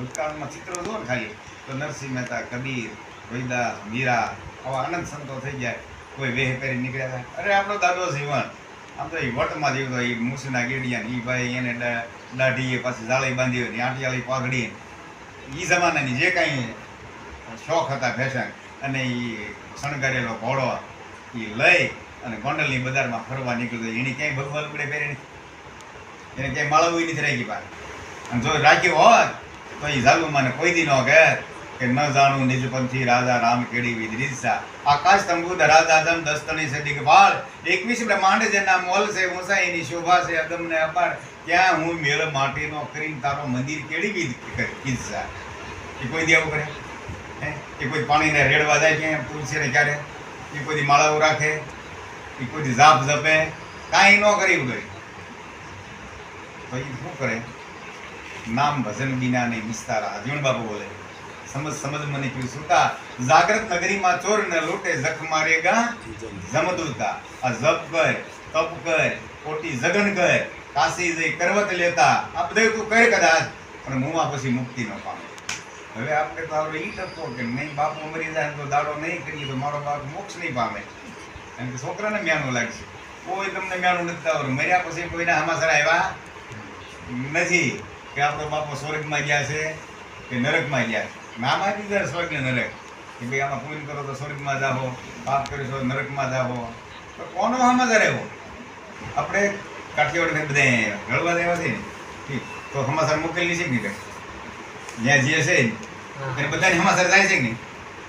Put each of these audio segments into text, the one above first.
ભૂતકાળમાં ચિત્ર જુઓ ને ખાલી, તો નરસિંહ મહેતા, કબીર, રોહિદાસ, મીરા, આવા આનંદ સંતો થઈ જાય કોઈ વેહ પહેરી નીકળ્યા હતા. અરે, આપણો દાદો જીવન. આમ તો એ વટમાં જીવતો, એ મૂસના ગેડિયા એ ભાઈ એને દાઢીએ દાઢી પાછી જાળી બાંધી હોય ને આંટિયાળી પાઘડી એ જમાનાની જે કાંઈ શોખ હતા ફેશન, અને એ શણગારેલો ઘોડો એ લઈ અને ગોંડલની બજારમાં ફરવા નીકળ્યો એની ક્યાંય ભગવાન લુગડે પહેરી નથી. એને ક્યાંય માળવું નથી રાખી પાસે. અને જો રાખ્યું હોત તો એ ઝાલુમાને કોઈ દી ન કહે કે ન જાણું નિજપંથી રાજા રામ કેડી વિધ રીસા આકાશ તંબુ રાજા જમ દસ્તની સદી દિગપાલ એકવીસ બ્રહ્માંડ જેના મોલ છે ઊંચાઈની શોભા છે અદમ ને અપાર. ત્યાં હું મેળ માટીનો કરીને તારો મંદિર કેડી વિધ કિસ્સા એ કોઈ દી કરે? હે? એ કોઈ પાણીને રેડવા જાય ક્યાં? તુલસીને ક્યારે? એ કોઈ માળાઓ રાખે? એ કોઈ જાપ જપે કાંઈ ન કરી ગઈ તો એ શું કરે? નામ ભજન બિના ને વિસ્તારા અર્જુન બાબુ બોલે. સમજ સમજ મને ક્યું સુતા જાગ્રત નગરીમાં ચોર ને લૂંટે, જખ મારેગા જમદૂતા. આ જપ કર, તપ કર, કોટી જગન કર, કાશી જઈ કરવત લેતા. આ બધું તું કર કદાચ. પણ મુમાં પછી મુક્તિ ન પામે. હવે આપણે તો આપણે એ ટપકો કે નહીં, બાપુ મરી જાય તો દાડો નહીં કરીએ તો મારો બાપ મોક્ષ નહીં પામે. કારણ કે છોકરાને મ્યાનું લાગશે. કોઈ તમને મ્યાનું નથી આવડતું. મર્યા પછી કોઈના હમાસર આવ્યા નથી. કે આપણો બાપો સ્વર્ગમાં ગયા છે કે નરકમાં ગયા છે? નામ આપી દીધા સ્વર્ગ ને નરક? કે ભાઈ આમાં પૂન કરો તો સ્વર્ગમાં જાઓ પાપ કરીશો તો નરકમાં જાઓ. તો કોનો સમાચાર એવો આપણે કાઠિયાવાડ બધે ગળવા દેવા છે ને? તો સમાચાર મોકલી છે કે નહીં? જ્યાં જે છે એને બધાને સમાચાર જાય છે કે નહીં?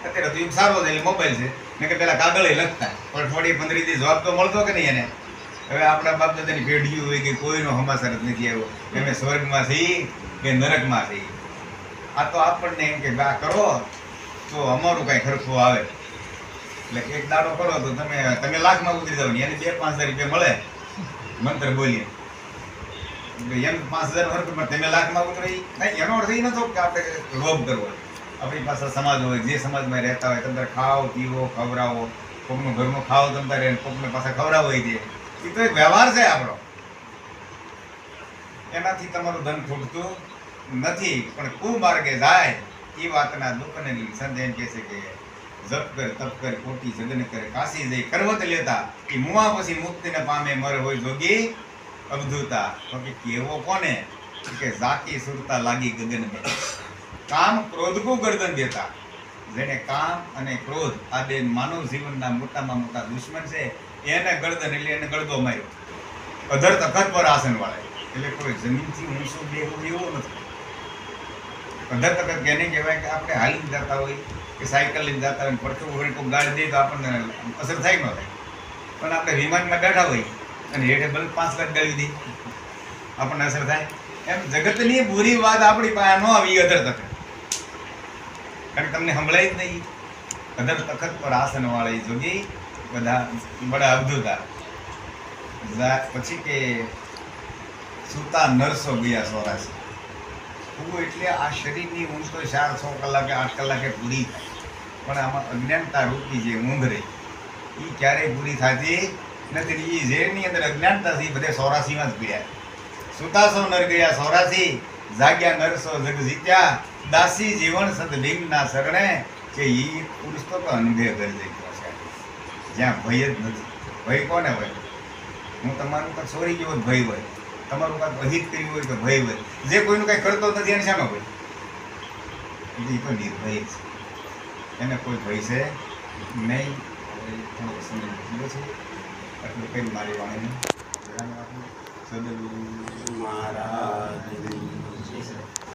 અત્યારે તો યુગ સારો છે એટલે મોબાઈલ છે. ને કે પેલા કાગળે લખતા. પણ થોડી પંદરી દી જવાબ તો મળતો કે નહીં એને? હવે આપણા બાપ દાદાની પેઢી હોય કે કોઈનો સમાચાર જ નથી આવ્યો. અમે સ્વર્ગમાં થઈ કે નરકમાં થઈ આ તો આપણને એમ કે આ કરો, તો અમારું કાંઈ ખર્ચો આવે. એટલે એક દાડો કરો તો તમે તમે લાખમાં ઉતરી જાવ એને બે પાંચ હજાર રૂપિયા મળે. મંત્ર બોલીએ. એમ પાંચ હજાર ખર્ચ પણ તમે લાખમાં ઉતરી, નહીં, એનો અર્થ એ નતો કે આપણે લોભ કરવો. આપણી પાસે સમાજ હોય, જે સમાજમાં રહેતા હોય, તમે ખાઓ, પીવો, ખવડાવો. કોકનું ઘરનું ખાઓ રહે કોકને પાસે ખવડાવો છે એ તો એક વ્યવહાર છે આપણો. એનાથી તમારું ધન ખૂટતું નથી, પણ કુમાર્ગે જાય, એ વાતના દુઃખને સંત એમ કહે છે કે જપ કર, તપ કર, કોટી જગન કર, કાશી જઈ કરવત લેતા, એ મુવા પછી મુક્તિને પામે મર હોય જોગી અવધૂતા. તો કે કેવો કોને? કે ઝાકી સુરતા લાગી ગગન કામ ક્રોધ કો ગર્દન દેતા. જેને કામ અને ક્રોધ આ બે માનવ જીવનના મોટામાં મોટા દુશ્મન છે એને ગળદન એટલે એને ગળદો માર્યો. અધર તખત પર આસન વાળા એટલે કોઈ જમીનથી ઊંચો બેહવું એવો નથી. અધર તખત કેને કહેવાય કે આપણે હાલીને જતા હોય કે સાયકલ લઈને જતા હોય પડતું હોય કોઈ ગાડી દે તો આપણને અસર થાય ન થાય. પણ આપણે વિમાનમાં બેઠા હોય અને હેઠે ભલે પાંચ લાખ ગાડી દે. આપણને અસર થાય. એમ જગતની બુરી વાત આપણી પાસે ન આવી અધર તખત. કારણ કે તમને સંભળાય જ નહીં. અધર તખત પર આસન વાળા જોગી બધા બડા અવધૂતા પછી કે સુતા નરસો ગયા સોરાશ ઊંઘ એટલે આ શરીરની ઊંઘ તો ચાર છ કલાકે, આઠ કલાકે પૂરી થાય. પણ આમાં અજ્ઞાનતા રૂપી જે ઊંઘ રહી એ ક્યારેય પૂરી થતી નથી. એ ઝેરની અંદર અજ્ઞાનતાથી એ બધે સોરાસીમાં જ પીડ્યા સુતાસો નર ગયા સોરાસી, જાગ્યા નરસો જગ જીત્યા. દાસી જીવન સદ ભીમના શરણે કે ઈ પુરુષ તો અનુભવ કરી જઈ જ્યાં ભય જ નથી. ભય કોને હોય? હું તમારું કાંઈ સોરી ગયો ભય હોય. તમારું કાંઈક અહિત કર્યું હોય તો ભય હોય. જે કોઈનું કાંઈ કરતો નથી, એને શાનો ભય? એટલે એ તો નિર્ભય છે. એને કોઈ ભય છે નહીં. થોડોક સમય થયો છે. એટલું કંઈ મારી વાણીને નહીં આપું સદગુરુ મારા